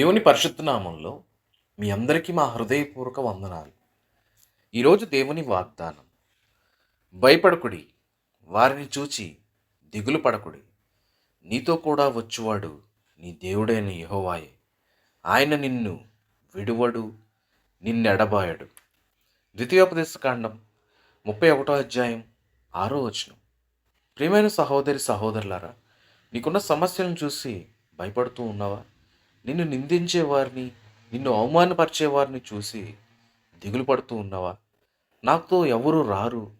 దేవుని పరిశుద్ధనామంలో మీ అందరికీ మా హృదయపూర్వక వందనాలు. ఈరోజు దేవుని వాగ్దానం భయపడకుడి వారిని చూచి దిగులు పడకుడి. నీతో కూడా వచ్చువాడు నీ దేవుడైన యహోవాయే. ఆయన నిన్ను విడువడు నిన్నెడబాయడు ద్వితీయోపదేశకాండం ముప్పై ఒకటో అధ్యాయం ఆరో వచనం. ప్రియమైన సహోదరి సహోదరులారా నీకున్న సమస్యలను చూసి భయపడుతూ ఉన్నావా? నిన్ను నిందించే వారిని నిన్ను అవమానపరిచే వారిని చూసి దిగులు పడుతూ ఉన్నావా? నాతో ఎవరు రారు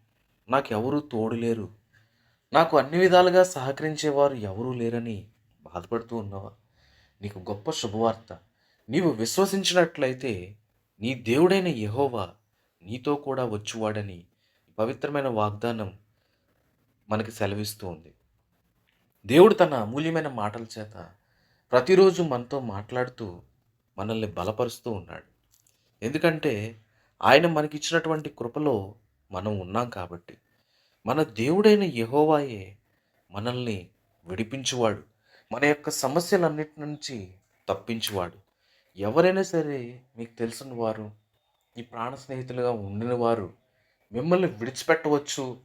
నాకు ఎవరు తోడు లేరు నాకు అన్ని విధాలుగా సహకరించేవారు ఎవరూ లేరని బాధపడుతూ ఉన్నావా? నీకు గొప్ప శుభవార్త. నీవు విశ్వసించినట్లయితే నీ దేవుడైన యహోవా నీతో కూడా వచ్చువాడని పవిత్రమైన వాగ్దానం మనకి సెలవిస్తూ ఉంది దేవుడు తన అమూల్యమైన మాటల చేత ప్రతిరోజు మనతో మాట్లాడుతూ మనల్ని బలపరుస్తూ ఉన్నాడు. ఎందుకంటే ఆయన మనకిచ్చినటువంటి కృపలో మనం ఉన్నాం కాబట్టి. మన దేవుడైన యహోవాయే మనల్ని విడిపించువాడు. మన యొక్క సమస్యలన్నిటి నుంచి తప్పించువాడు. ఎవరైనా సరే మీకు తెలిసిన వారు ఈ ప్రాణ స్నేహితులుగా ఉండిన వారు మిమ్మల్ని విడిచిపెట్టవచ్చు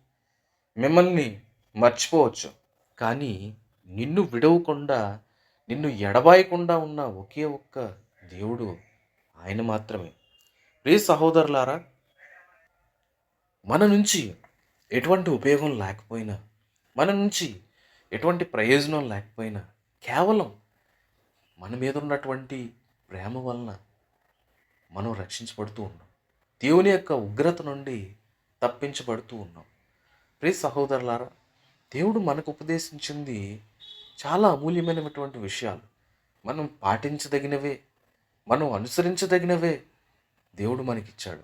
మిమ్మల్ని మర్చిపోవచ్చు. కానీ నిన్ను విడవకుండా నిన్ను ఎడబాయకుండా ఉన్న ఒకే ఒక్క దేవుడు ఆయన మాత్రమే. ప్రియ సహోదరులారా మన నుంచి ఎటువంటి ఉపయోగం లేకపోయినా మన నుంచి ఎటువంటి ప్రయోజనం లేకపోయినా కేవలం మన మీద ఉన్నటువంటి ప్రేమ వలన మనం రక్షించబడుతూ ఉన్నాం. దేవుని యొక్క ఉగ్రత నుండి తప్పించబడుతూ ఉన్నాం. ప్రియ సహోదరులారా దేవుడు మనకు ఉపదేశించింది చాలా అమూల్యమైనటువంటి విషయాలు. మనం పాటించదగినవే మనం అనుసరించదగినవే దేవుడు మనకిచ్చాడు.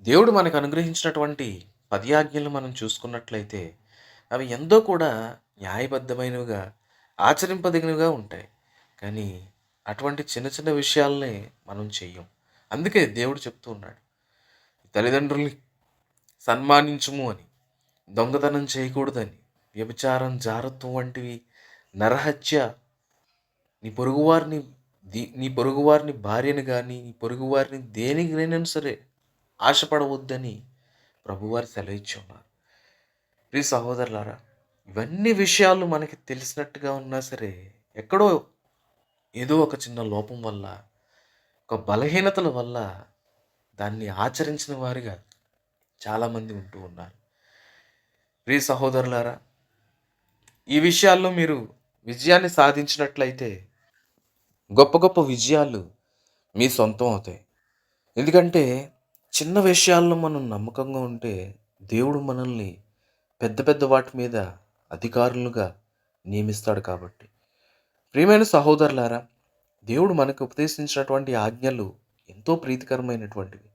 దేవుడు మనకు అనుగ్రహించినటువంటి పదయాజ్ఞలు మనం చూసుకున్నట్లయితే అవి ఎంతో కూడా న్యాయబద్ధమైనవిగా ఆచరింపదగినవిగా ఉంటాయి. కానీ అటువంటి చిన్న చిన్న విషయాలనే మనం చెయ్యం. అందుకే దేవుడు చెప్తూ ఉన్నాడు తల్లిదండ్రుల్ని సన్మానించము అని. దొంగతనం చేయకూడదని. వ్యభిచారం జారత్వం వంటివి నరహత్య. నీ పొరుగువారిని నీ పొరుగువారిని భార్యను కానీ నీ పొరుగువారిని దేనికైనా సరే ఆశపడవద్దని ప్రభువారు సెలవిచ్చి ఉన్నారు ప్రియ సహోదరులారా ఇవన్నీ విషయాలు మనకి తెలిసినట్టుగా ఉన్నా సరే ఎక్కడో ఏదో ఒక చిన్న లోపం వల్ల ఒక బలహీనతల వల్ల దాన్ని ఆచరించిన వారిగా చాలామంది ఉంటూ ఉన్నారు. ప్రియ సహోదరులారా ఈ విషయాల్లో మీరు విజయాన్ని సాధించినట్లయితే గొప్ప గొప్ప విజయాలు మీ సొంతం అవుతాయి. ఎందుకంటే చిన్న విషయాల్లో మనం నమ్మకంగా ఉంటే దేవుడు మనల్ని పెద్ద పెద్ద వాటి మీద అధికారులుగా నియమిస్తాడు కాబట్టి. ప్రియమైన సహోదరులారా దేవుడు మనకు ఉపదేశించినటువంటి ఆజ్ఞలు ఎంతో ప్రీతికరమైనటువంటివి.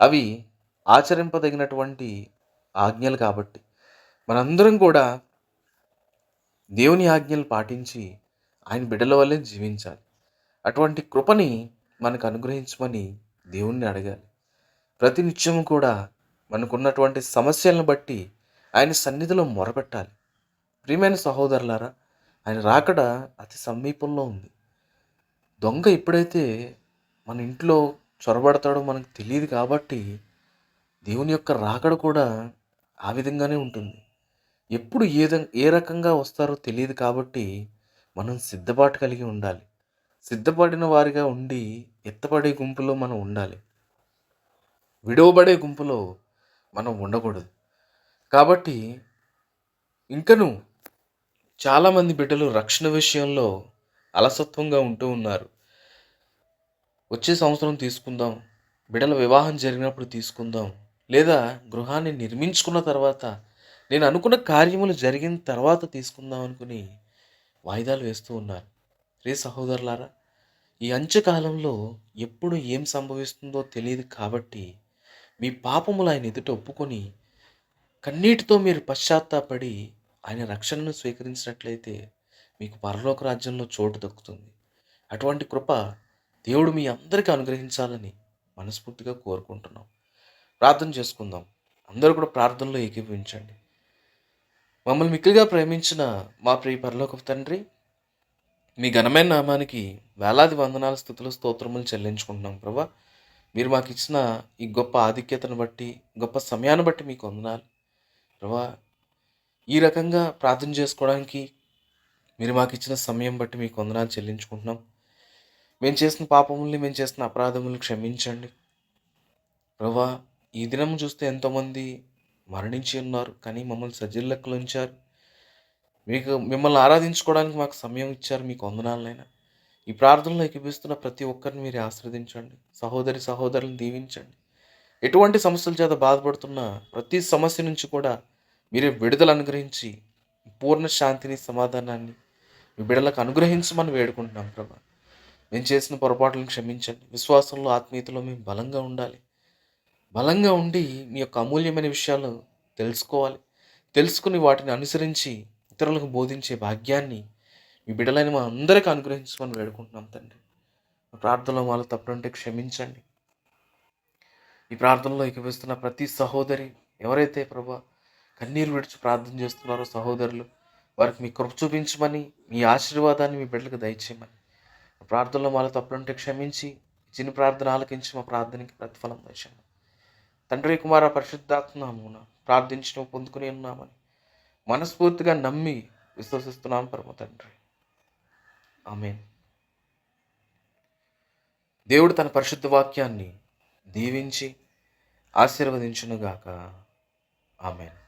అవి ఆచరింపదగినటువంటి ఆజ్ఞలు కాబట్టి. మనందరం కూడా దేవుని ఆజ్ఞలు పాటించి ఆయన బిడ్డల వల్లే జీవించాలి. అటువంటి కృపని మనకు అనుగ్రహించమని దేవుణ్ణి అడగాలి. ప్రతినిత్యము కూడా మనకున్నటువంటి సమస్యలను బట్టి ఆయన సన్నిధిలో మొరపెట్టాలి. ప్రియమైన సహోదరులారా ఆయన రాకడ అతి సమీపంలో ఉంది. దొంగ ఎప్పుడైతే మన ఇంట్లో చొరబడతాడో మనకు తెలియదు కాబట్టి దేవుని యొక్క రాకడ కూడా ఆ విధంగానే ఉంటుంది. ఎప్పుడు ఏ ఏ రకంగా వస్తారో తెలియదు కాబట్టి మనం సిద్ధపాటు కలిగి ఉండాలి. సిద్ధపడిన వారిగా ఉండి ఎత్తపడే గుంపులో మనం ఉండాలి. విడవబడే గుంపులో మనం ఉండకూడదు. కాబట్టి ఇంకను చాలామంది బిడ్డలు రక్షణ విషయంలో అలసత్వంగా ఉంటూ ఉన్నారు. వచ్చే సంవత్సరం తీసుకుందాం బిడ్డల వివాహం జరిగినప్పుడు తీసుకుందాం లేదా గృహాన్ని నిర్మించుకున్న తర్వాత నేను అనుకున్న కార్యములు జరిగిన తర్వాత తీసుకుందాం అనుకుని వాయిదాలు వేస్తూ ఉన్నారు. రే సహోదరులారా ఈ అంత్యకాలంలో ఎప్పుడు ఏం సంభవిస్తుందో తెలియదు కాబట్టి మీ పాపములు ఆయన ఎదుట ఒప్పుకొని కన్నీటితో మీరు పశ్చాత్తాపడి ఆయన రక్షణను స్వీకరించినట్లయితే మీకు పరలోక రాజ్యంలో చోటు దక్కుతుంది. అటువంటి కృప దేవుడు మీ అందరికీ అనుగ్రహించాలని మనస్ఫూర్తిగా కోరుకుంటున్నాం. ప్రార్థన చేసుకుందాం. అందరూ కూడా ప్రార్థనలో ఏకీభవించండి. మమ్మల్ని మిక్కిలిగా ప్రేమించిన మా ప్రియ పరలోక తండ్రి మీ ఘనమైన నామానికి వేలాది వందనాల స్థుతులు స్తోత్రములు చెల్లించుకుంటున్నాం ప్రభా. మీరు మాకు ఇచ్చిన ఈ గొప్ప ఆధిక్యతను బట్టి గొప్ప సమయాన్ని బట్టి మీకు వందనాలు. ప్రభా ఈ రకంగా ప్రార్థన చేసుకోవడానికి మీరు మాకు ఇచ్చిన సమయం బట్టి మీకు వందనాలు చెల్లించుకుంటున్నాం. మేము చేసిన పాపముల్ని మేము చేసిన అపరాధములు క్షమించండి. ప్రభా ఈ దినం చూస్తే ఎంతోమంది మరణించి ఉన్నారు కానీ మమ్మల్ని సజ్జల ఉంచారు. మీకు మిమ్మల్ని ఆరాధించుకోవడానికి మాకు సమయం ఇచ్చారు మీకు వందనాలనైనా. ఈ ప్రార్థనలో ఎక్కిపిస్తున్న ప్రతి ఒక్కరిని మీరు ఆశ్రదించండి. సహోదరి సహోదరులను దీవించండి. ఎటువంటి సమస్యల చేత బాధపడుతున్న ప్రతి సమస్య నుంచి కూడా మీరే విడుదల అనుగ్రహించి పూర్ణ శాంతిని సమాధానాన్ని మీ బిడ్డలకు అనుగ్రహించమని వేడుకుంటున్నాం ప్రభా. మేము చేసిన పొరపాట్లను క్షమించండి. విశ్వాసంలో ఆత్మీయతలో మేము బలంగా ఉండాలి. బలంగా ఉండి మీ యొక్క అమూల్యమైన విషయాలు తెలుసుకోవాలి. తెలుసుకుని వాటిని అనుసరించి ఇతరులకు బోధించే భాగ్యాన్ని మీ బిడ్డలైన మా అందరికీ అనుగ్రహించమని వేడుకుంటున్నాం తండ్రి. ప్రార్థనలో వాళ్ళు తప్పుంటే క్షమించండి. ఈ ప్రార్థనలో ఎక్కిపిస్తున్న ప్రతి సహోదరి ఎవరైతే ప్రభా కన్నీరు విడిచి ప్రార్థన చేస్తున్నారో సహోదరులు వారికి మీ కృప చూపించమని మీ ఆశీర్వాదాన్ని మీ బిడ్డలకు దయచేయమని. ప్రార్థనలో వాళ్ళు తప్పుంటే క్షమించి చిన్న ప్రార్థన ఆలకించి మా ప్రార్థనకి ప్రతిఫలం దయచేయమని. తండ్రి కుమార పరిశుద్ధాత్మమున ప్రార్థించడం పొందుకుని ఉన్నామని మనస్ఫూర్తిగా నమ్మి విశ్వసిస్తున్నాం పరమ తండ్రి. ఆమెన్. దేవుడు తన పరిశుద్ధ వాక్యాన్ని దీవించి ఆశీర్వదించునుగాక. ఆమెన్.